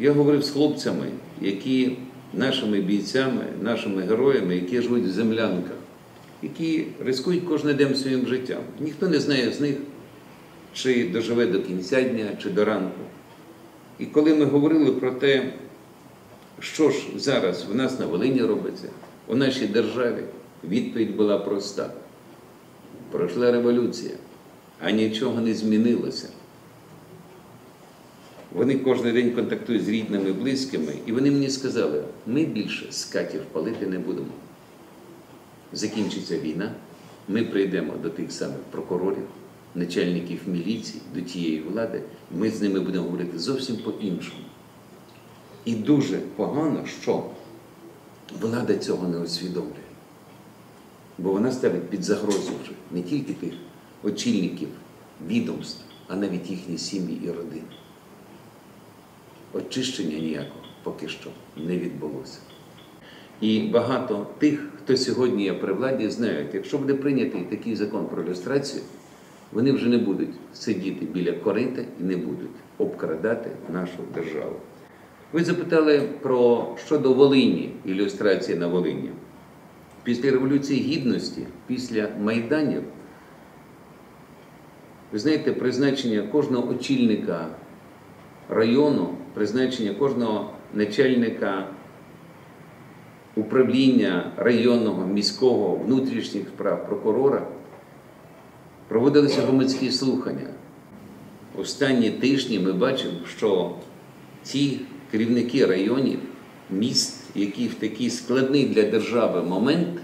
Я говорив з хлопцями, які нашими бійцями, нашими героями, які живуть в землянках, які ризикують кожен день своїм життям. Ніхто не знає з них, чи доживе до кінця дня, чи до ранку. І коли ми говорили про те, що ж зараз в нас на Волині робиться, у нашій державі, відповідь була проста. Пройшла революція, а нічого не змінилося. Вони кожен день контактують з рідними, близькими, і вони мені сказали, ми більше скатів палити не будемо. Закінчиться війна, ми прийдемо до тих самих прокурорів, начальників міліції, до тієї влади, ми з ними будемо говорити зовсім по-іншому. І дуже погано, що влада цього не усвідомлює. Бо вона ставить під загрозу вже не тільки тих очільників відомств, а навіть їхні сім'ї і родини. Очищення ніякого поки що не відбулося. І багато тих, хто сьогодні є при владі, знають, якщо буде прийнятий такий закон про люстрацію, вони вже не будуть сидіти біля корита і не будуть обкрадати нашу державу. Ви запитали про щодо Волині, ілюстрації на Волині. Після Революції Гідності, після Майданів, ви знаєте, призначення кожного очільника району, призначення кожного начальника управління районного, міського, внутрішніх справ прокурора проводилися громадські слухання. Останні тижні ми бачимо, що ті керівники районів, міст, які в такий складний для держави момент,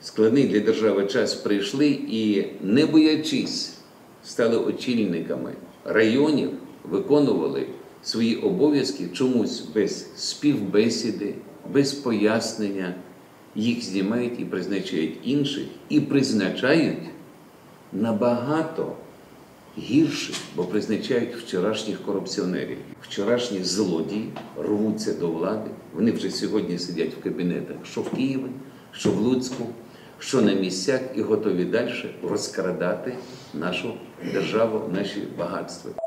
складний для держави час прийшли і, не боячись, стали очільниками районів, виконували свої обов'язки чомусь без співбесіди, без пояснення. Їх знімають і призначають інших, і призначають набагато гірше, бо призначають вчорашніх корупціонерів. Вчорашні злодії рвуться до влади. Вони вже сьогодні сидять в кабінетах, що в Києві, що в Луцьку, що на місцях, і готові далі розкрадати нашу державу, наші багатства.